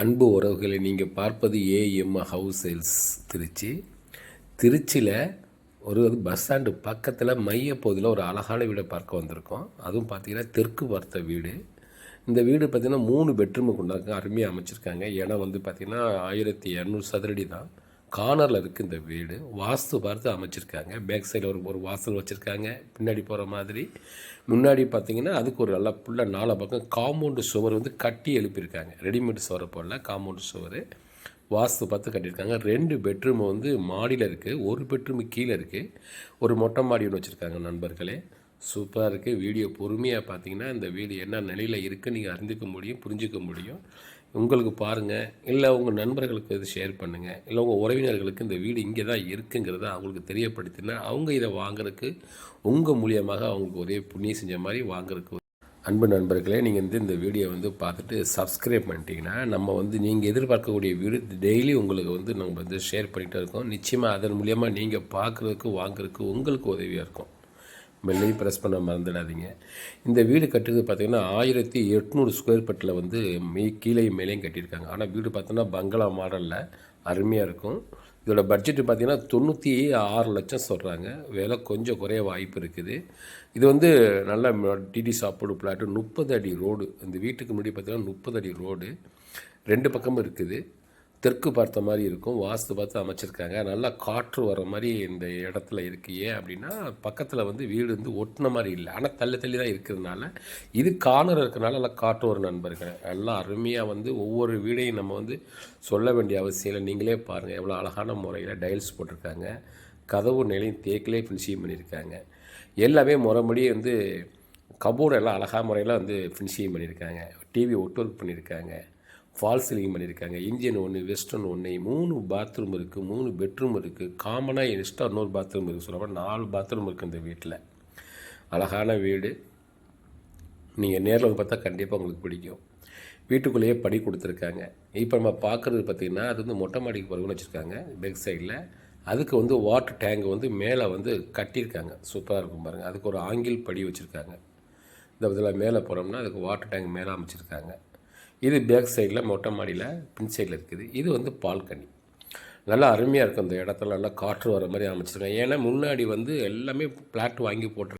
அன்பு உறவுகளை நீங்கள் பார்ப்பது ஏஎம் ஹவுஸ் சேல்ஸ் திருச்சி. திருச்சியில் ஒரு பஸ் ஸ்டாண்டு பக்கத்தில் மையப்பகுதியில் ஒரு அழகான வீடை பார்க்க வந்திருக்கோம். அதுவும் பார்த்திங்கன்னா தெற்கு பார்த்த வீடு. இந்த வீடு பார்த்திங்கன்னா மூணு பெட்ரூமு கொண்டாங்க அருமையாக அமைச்சிருக்காங்க. இடம் வந்து பார்த்திங்கன்னா ஆயிரத்தி இரநூறு சதுரடி தான். கார்னரில் இருக்குது இந்த வீடு. வாஸ்து பார்த்து அமைச்சிருக்காங்க. பேக் சைடில் ஒரு ஒரு வாசல் வச்சுருக்காங்க. பின்னாடி போகிற மாதிரி. முன்னாடி பார்த்தீங்கன்னா அதுக்கு ஒரு நல்லா ஃபுல்லாக நாலா பக்கம் காம்பவுண்டு சுவர் வந்து கட்டி எழுப்பியிருக்காங்க. ரெடிமேட் சுவரை போடல காம்பவுண்டு சுவர். வாஸ்து பார்த்து கட்டியிருக்காங்க. ரெண்டு பெட்ரூம் வந்து மாடியில் இருக்குது ஒரு பெட்ரூம் கீழே இருக்குது ஒரு மொட்டை மாடி ஒன்று வச்சுருக்காங்க நண்பர்களே. சூப்பராக இருக்குது வீடியோ பொறுமையாக பார்த்தீங்கன்னா இந்த வீடு என்ன நிலையில் இருக்குன்னு நீங்கள் அறிந்துக்க முடியும் புரிஞ்சிக்க முடியும். உங்களுக்கு பாருங்கள் இல்லை உங்கள் நண்பர்களுக்கு இது ஷேர் பண்ணுங்கள் இல்லை உங்கள் உறவினர்களுக்கு இந்த வீடு இங்கே தான் இருக்குங்கிறத அவங்களுக்கு தெரியப்படுத்தினா அவங்க இதை வாங்குறதுக்கு உங்கள் மூலியமாக அவங்களுக்கு ஒரே புண்ணியம் செஞ்ச மாதிரி வாங்குறதுக்கு அன்பு நண்பர்களே நீங்கள் வந்து இந்த வீடியோ வந்து பார்த்துட்டு சப்ஸ்கிரைப் பண்ணிட்டீங்கன்னா நம்ம வந்து நீங்கள் எதிர்பார்க்கக்கூடிய வீடு டெய்லி உங்களுக்கு வந்து நம்ம வந்து ஷேர் பண்ணிகிட்டே இருக்கோம். நிச்சயமாக அதன் மூலியமாக நீங்கள் பார்க்குறதுக்கு வாங்குறதுக்கு உங்களுக்கு உதவியாக இருக்கும். பெல்லையும் ப்ரெஸ் பண்ண மறந்துடாதீங்க. இந்த வீடு கட்டுறது பார்த்திங்கன்னா ஆயிரத்தி எட்நூறு ஸ்கொயர் ஃபீட்டில் வந்து மே கீழேயும் மேலேயும் கட்டியிருக்காங்க. ஆனால் வீடு பார்த்தோன்னா பங்களா மாடலில் அருமையாக இருக்கும். இதோட பட்ஜெட்டு பார்த்திங்கன்னா தொண்ணூற்றி ஆறு லட்சம் சொல்கிறாங்க விலை கொஞ்சம் குறைய வாய்ப்பு இருக்குது. இது வந்து நல்ல டிடி சாப்பாடு பிளாட்டு முப்பது அடி ரோடு இந்த வீட்டுக்கு முன்னாடி பார்த்திங்கன்னா முப்பது அடி ரோடு ரெண்டு பக்கமும் இருக்குது. தெற்கு பார்த்த மாதிரி இருக்கும். வாஸ்து பார்த்து அமைச்சிருக்காங்க. நல்லா காற்று வர மாதிரி இந்த இடத்துல இருக்குது ஏன் அப்படின்னா பக்கத்தில் வந்து வீடு வந்து ஒட்டின மாதிரி இல்லை. ஆனால் தள்ளி தள்ளி தான் இருக்கிறதுனால இது கார்னர் இருக்கிறனால நல்லா காற்று வரும் நண்பர்கள். எல்லாம் அருமையாக வந்து ஒவ்வொரு வீடையும் நம்ம வந்து சொல்ல வேண்டிய அவசியம் இல்லை. நீங்களே பாருங்கள் எவ்வளோ அழகான முறையில் டைல்ஸ் போட்டிருக்காங்க. கதவு நிலையும் தேக்கிலே ஃபினிஷிங் பண்ணியிருக்காங்க. எல்லாமே முறைப்படி வந்து கபோர்டெல்லாம் எல்லாம் முறையில் வந்து ஃபினிஷிங் பண்ணியிருக்காங்க. டிவி ஒட்டு ஒர்க் பண்ணியிருக்காங்க. ஃபால் சீலிங் பண்ணியிருக்காங்க. இந்தியன் ஒன்று வெஸ்டர்ன் ஒன்று மூணு பாத்ரூம் இருக்குது மூணு பெட்ரூம் இருக்குது காமனாக எக்ஸ்ட்ரா இன்னொரு பாத்ரூம் இருக்குது சொல்ல நாலு பாத்ரூம் இருக்குது இந்த வீட்டில் அழகான வீடு. நீங்கள் நேரில் வந்து பார்த்தா கண்டிப்பாக உங்களுக்கு பிடிக்கும். வீட்டுக்குள்ளேயே படி கொடுத்துருக்காங்க. இப்போ நம்ம பார்க்குறது பார்த்திங்கன்னா அது வந்து மொட்டை மாடிக்கு பிறகுன்னு வச்சுருக்காங்க பேக் சைடில் அதுக்கு வந்து வாட்டர் டேங்க் வந்து மேலே வந்து கட்டியிருக்காங்க. சூப்பராக இருக்கும் பாருங்கள் அதுக்கு ஒரு ஆங்கில் படி வச்சுருக்காங்க. இந்த பதிலாக மேலே போகிறோம்னா அதுக்கு வாட்டர் டேங்க் மேலே அமைச்சிருக்காங்க. இது பேக் சைடில் மொட்டை மாடியில் பின் சைடில் இருக்குது. இது வந்து பால்கனி நல்லா அருமையாக இருக்கும் இந்த இடத்துல. நல்லா காற்று வர மாதிரி அமைச்சிருக்கேன் ஏன்னா முன்னாடி வந்து எல்லாமே பிளாட் வாங்கி போட்டிருக்காங்க